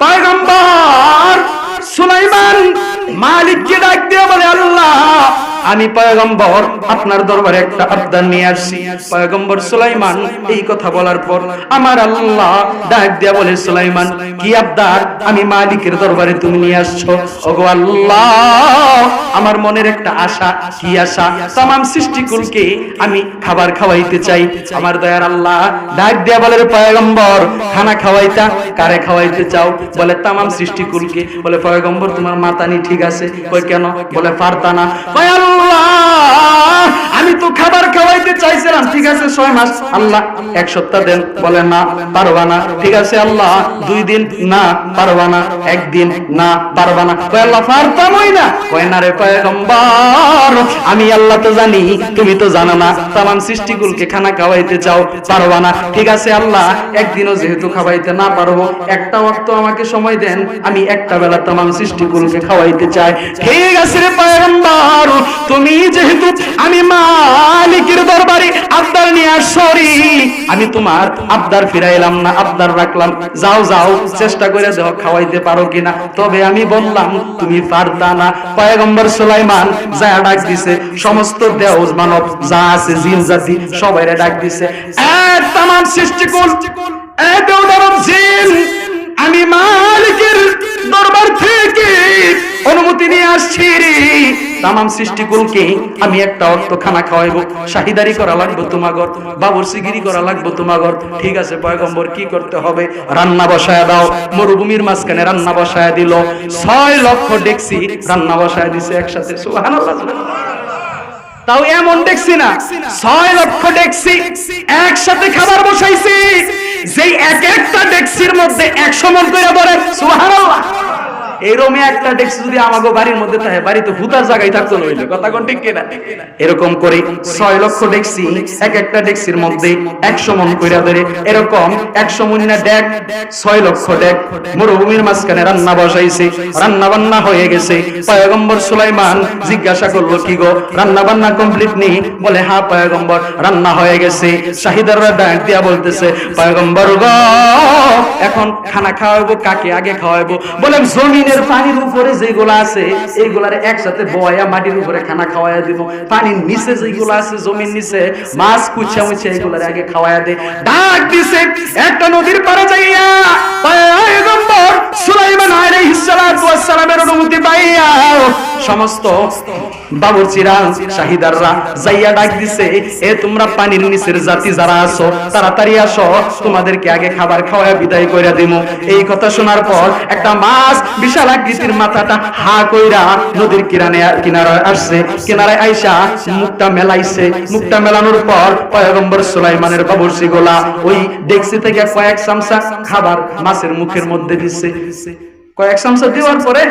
পয়গম্বর সুলাইমান মালিককে ডাক দিয়ে বলে আল্লাহ আমি পয়গম্বর, আপনার দরবারে একটা আবদার নিয়ে আসছি। পয়গম্বর সুলাইমান, এই কথা বলার পর আমার আল্লাহ ডাক দিয়া বলে, সুলাইমান, কি আবদার আমি মালিকের দরবারে তুমি নিয়ে আসছো? ওগো আল্লাহ, আমার মনের একটা আশা, কি আশা? তাম সৃষ্টিকুলকে আমি খাবার খাওয়াইতে চাই। আমার দয়ার আল্লাহ ডাক দিয়া বলে পয়গম্বর, খানা খাওয়াইতা, কারে খাওয়াইতে চাও? বলে, তামাম সৃষ্টিকুলকে। বলে, পয়গম্বর, তোমার মাতানি ঠিক আছে? কই কেন? বলে পারতানা কয় আমি তো খাবার খাওয়াইতে চাইছিলাম, ঠিক আছে, ছয় মাস, আল্লাহ এক সপ্তাহ দেন, বলে না, পারবা না, ঠিক আছে, আল্লাহ, দুই দিন, না, পারবা না, একদিন, না, পারবা না, কয় আল্লাহ পারতামই না, কয় না রে পয়গম্বর, আমি আল্লাহ তো জানি, তুমি তো জানো না, তামাম সৃষ্টিকুলকে খানা খাওয়াইতে চাও, পারবা না, ঠিক আছে, আল্লাহ, একদিনও যেহেতু খাওয়াইতে না পারব, একটা ওয়াক্ত আমাকে সময় দেন, আমি একটা বেলা তামাম সৃষ্টিকুলকে খাওয়াইতে চাই, ঠিক আছে রে পয়গম্বর তুমি যেহেতু আমি মালিকের দরবারে আবদার নিয়ে আসরি, আমি তোমার আবদার ফিরাইলাম না, আবদার রাখলাম। যাও যাও, চেষ্টা করে দেখো খাওয়াইতে পারো কিনা। তবে আমি বললাম, তুমি পারতা না। পয়গম্বর সুলাইমান যা ডাক দিছে, সমস্ত দেওজ মানব যা আছে, জিন জাতি, সবাইরে ডাক দিছে। এক তামাম সৃষ্টিকুল এক দেওদারব জিন আমি মালিকের দরবার থেকে অনুমতি নিয়ে আসছি তামাম সৃষ্টিকুলকে আমি একটা অর্থ খানা খাওয়াইবো। শাহিদারি করা লাগবে তোমাগর বাবর সিগিরি করা লাগবে তোমাগর ঠিক আছে, পয়গম্বর, কি করতে হবে? রান্না বসায় দাও। মরুভূমির মাঝখানে রান্না বসায় দিল। ছয় লক্ষ ডেক্সি রান্না বসায় দিছে একসাথে। তাও এমন দেখছি না। ছয় লক্ষ ডেক্সি একসাথে খাবার বসাইছি। যেই এক একটা ডেক্সির মধ্যে একশো মন করে বলে সুবহানাল্লাহ। এরমে একটা ডেক্সি যদি বাড়ির মধ্যে থাকে, বাড়িতে ভূতার জায়গায় থাকতো নইলে কথা কোন ঠিক কিনা? এরকম করে, ছয় লক্ষ ডেক্সি এক একটা ডেক্সির মধ্যে একশো মন কইরা ধরে। এরকম একশো ডেক ছয় লক্ষ ডেক মরুভূমির মাঝখানে রান্না বসাইছে, রান্না বান্না হয়ে গেছে। পয়গম্বর সুলাইমান জিজ্ঞাসা করল, কি গো, রান্না বান্না কমপ্লিট নেই? বলে হ্যাঁ পয়গম্বর, রান্না হয়ে গেছে। শাহিদাররা ডাক দিয়া বলতেছে, পয়গম্বর গো এখন খানা খাওয়াবো কাকে আগে খাওয়াবো বলে জমিনের পানির উপরে যেগুলো আছে, এইগুলার একসাথে বয়া মাটির উপরে খানা খাওয়াইয়া দিব। পানির নিচে যেগুলো আছে, জমির নিচে, মাছ কুচা মুছে এগুলার আগে খাওয়াইয়া দে। ডাক দিছে, একটা নদীর পারে যাইয়া সুলাইমান আলাইহিস সালাতু ওয়াস সালামের অনুমতি পাইয়া, সমস্ত বাবুর্চিরা শাহিদাররা যাইয়া ডাক দিছে, এ তোমরা পানির নিচের জাতি যারা তাড়াতাড়ি আসো, তোমাদেরকে আগে খাবার খাওয়া বিদায় এই কথা শোনার পর একটা মাছ বিশাল আকৃতির মাথাটা হা কইরা নদীর কিনারে, কিনারায় আসছে। কিনারায় আইসা মুখটা মেলাইছে। মুখটা মেলানোর পর পয়গম্বর সুলাইমানের গোলা ওই ডেক্সি থেকে কয়েক চামচা খাবার মাছের মুখের মধ্যে দিচ্ছে কয়েক চামচা দেওয়ার পরে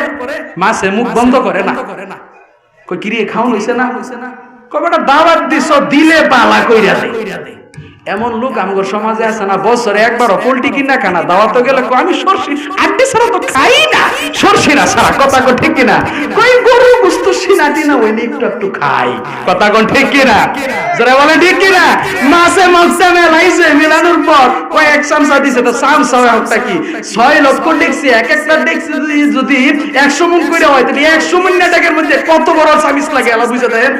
মাছে মুখ বন্ধ করে না। কই কিরে, খাওন হইছে না? কবেটা দাওয়াত দিছ, দিলে পালা কইরা দে। এমন লোক আমগর সমাজে আছে না, বছরে একবার পোল্ট্রি কিনা খানা, দাওয়াত গেলে আমি সরষে আড্ডি ছাড়া তো খাই না, সরষে না ছাড়া, কথা ঠিক কিনা? কই গরু গুস্ত সিনা টিনা ওই একটু একটু খাই। কথা কোন, ঠিক কিনা? যারা বলে ঠিক কিনা? মাসে মাসে মেলাইছে, মেলানোর পর কই এক চামচা দিছে। তো চামচা একটা কি? ছয় লক্ষ দেখছি এক একটা দেখছি যদি একশো মন করে হয়, তাহলে একশো মন নাটকের মধ্যে কত বড় চামিচ লাগে আলা বুঝে দেন।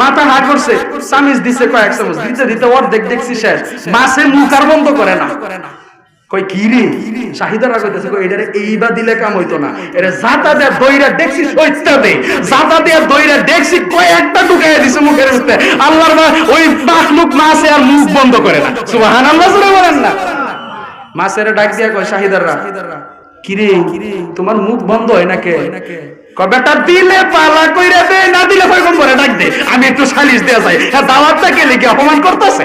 মাথা হা করছে চামিচ দিছে কয়েক চামচ দিতে দিতে অর্ধেক দেখছি শেষ। মাছে মুখ আর বন্ধ করে না। কই কি রে? শাহিদারা কই এটারে এইবা দিলে কাম হইতো না। এটা জাতা দে দইরা দেখছি জাতা দে। দইরা দেখছি কই একটা ঢুকায় দিছে মুখের ভিতরে। আল্লাহর মা ওই মাখলুক আর মুখ বন্ধ করে না। সুবহানাল্লাহ বলেন না। মাছের ডাক দিয়া কয় কিরে তোমার মুখ বন্ধ হয় না কে? দিলে পালা কইরা দে, না দিলে পয়গম্বরে ডাক দে। আমি একটু সালিশ দেয়া যাই। হ্যাঁ দাওয়াতটা কে লিখে অপমান করতেছে?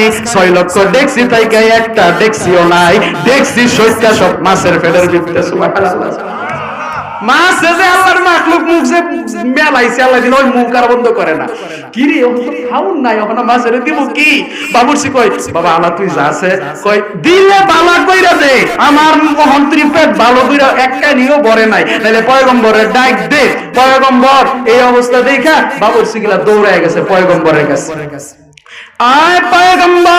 ছয় লক্ষ ডেক্সি থেকে একটা ডেক্সিও নাই। সব মাছের ফেডের মাছ যে আল্লাহর মাখলুক, মুখ যে দিন ওই মুখ আর বন্ধ করে না। কি রে খাউন নাই, ওখানে মাছের দিব কি? কই বাবা তুই যা আছে কই দিলে বালা কইরা দে, আমার মহন্ত্রী পেট ভালো কইরা একটা নিও নাই। পয়গম্বরের দে, পয়গম্বর, এই অবস্থা দেখা বাবুরসি গুলা দৌড়ায় গেছে, পয়গম্বরের কাছে। আয় পয়গম্বর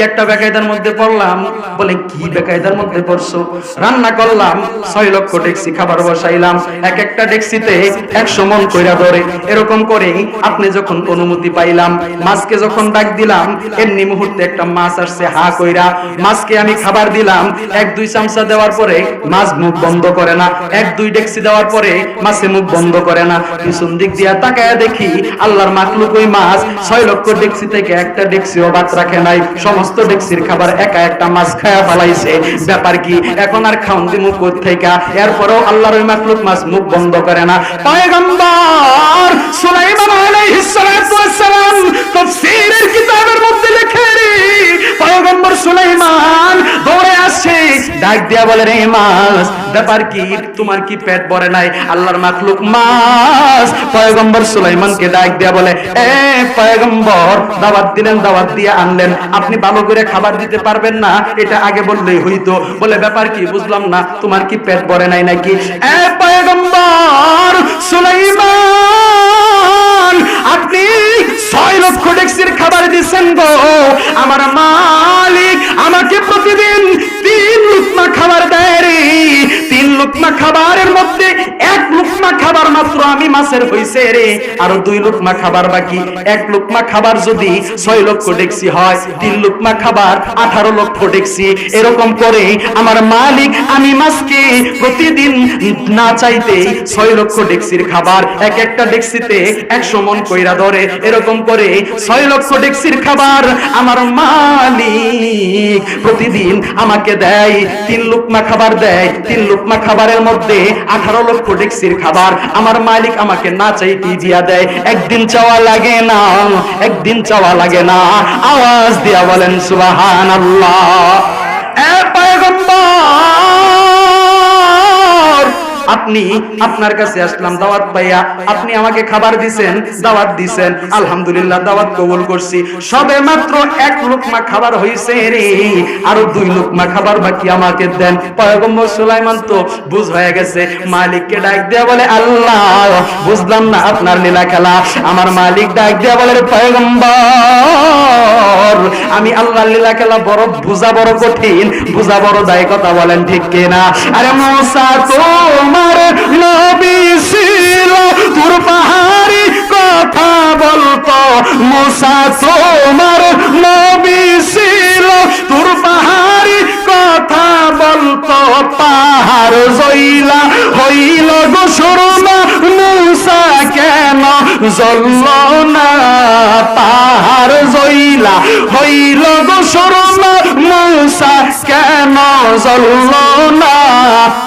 একটা বেকায়দার মধ্যে পড়লাম। বলে, কি বেকায়দার মধ্যে পড়ছো? রান্না করলাম, ছয় লক্ষ ডেক্সি খাবার বসাইলাম। এক একটা ডেক্সিতে একশো মন কইরা ধরে। এরকম করে আপনি যখন অনুমতি পাইলাম, মাছকে যখন ডাক দিলাম, এমনি মুহূর্তে একটা মাছ আসছে হা কইরা। মাছকে আমি খাবার দিলাম, এক, দুই চামচা দেওয়ার পরে মাছ মুখ বন্ধ করে না। এক, দুই ডেক্সি দেওয়ার পরে মাছে মুখ বন্ধ করে না। পিছন দিক দিয়া তাকায় দেখি আল্লাহর মাকলুক ওই মাছ ছয় লক্ষ ডেক্সি থেকে একটা ডেক্সিও বাদ রাখে নাই। সমস্ত ডেক্সির খাবার একা একটা মাছ খায়া ফেলাইছে। ব্যাপার কি? এখন আর খাউন দি মুখ থেকে এরপরেও আল্লাহর ওই মাকলুক মাছ মুখ বন্ধ করে না। পয়গম্বর সুলাইমান আলাইহিস সালাম তাফসীরের কিতাবের মধ্যে লেখা রে। পয়গম্বর সুলাইমান দৌড়ে আসছে ডাক দিয়া বলে রে মাছ ব্যাপার কি? তোমার কি পেট ভরে নাই? আল্লাহর মাখলুক মাছ পয়গম্বর সুলাইমানকে ডাক দিয়া বলে, এ পয়গম্বর, দাওয়াত দিলেন, দাওয়াত দিয়ে আনলেন। আপনি ভালো করে খাবার দিতে পারবেন না, এটা আগে বললেই হইতো। বলে, ব্যাপার কি? বুঝলাম না, তোমার কি পেট ভরে নাই নাকি? এ পয়গম্বর সুলাইমান, আপনি ছয় লক্ষ ডেক্সির খাবার দিচ্ছেন গো। আমার মালিক আমাকে প্রতিদিন তিন লুকমা খাবার দেয় রে। তিন লুকমা খাবারের মধ্যে এক লুকমা খাবার মাত্র আমি মাছের হইছে রে। আরও দুই লুকমা খাবার বাকি। এক লুকমা খাবার যদি ছয় লক্ষ ডেক্সি হয়, তিন লুকমা খাবার আঠারো লক্ষ ডেক্সি এরকম করে আমার মালিক আমি মাছকে প্রতিদিন না চাইতে ছয় লক্ষ ডেক্সির খাবার এক একটা ডেক্সিতে একশো মন কইরা ধরে। এরকম করে ছয় লক্ষ ডেক্সির খাবার আমার মালিক প্রতিদিন আমাকে দেয়, তিন লুকমা খাবার দেয়, তিন লুকমা খাবারের মধ্যে আঠারো লক্ষ ডেক্সির খাবার আমার মালিক আমাকে না চাইতে দিয়া দেয়। একদিন চাওয়া লাগে না, একদিন চাওয়া লাগে না। আওয়াজ দিয়া বলেন সুবাহান আল্লাহ আপনি আপনার কাছে আসলাম, দাওয়াত পাইয়া আপনি আমাকে খাবার দিছেন, দাওয়াত দিছেন। আলহামদুলিল্লাহ, দাওয়াত কবুল করছি। সবে মাত্র এক লোকমা খাবার হইছে রে, আরও দুই লোকমা খাবার বাকি আমাকে দেন। পয়গম্বর সুলাইমান তো বুঝ হয়ে গেছে, মালিককে ডাক দেয়া বলে, আল্লাহ, বুঝলাম না আপনার লীলা খেলা। আমার মালিক ডাক দেয়া বলে পয়গম্বর, আমি আল্লাহর লীলা খেলা বড় বুঝা বড় কঠিন, বুঝা বড় দায় কথা বলেন ঠিক কিনা? আরে মোসা তোমার নবী তোর পাহাড়ি কথা বলতো। মোসা তোমার নবী ছিল, তোর পাহাড়ি কথা বলতো। পাহাড় জইলা হইল গো সুরমা, মুসা কেন জল্ল না? পাহাড় জইলা হইল গো সুরমা, মুসা কেন জল্ল না?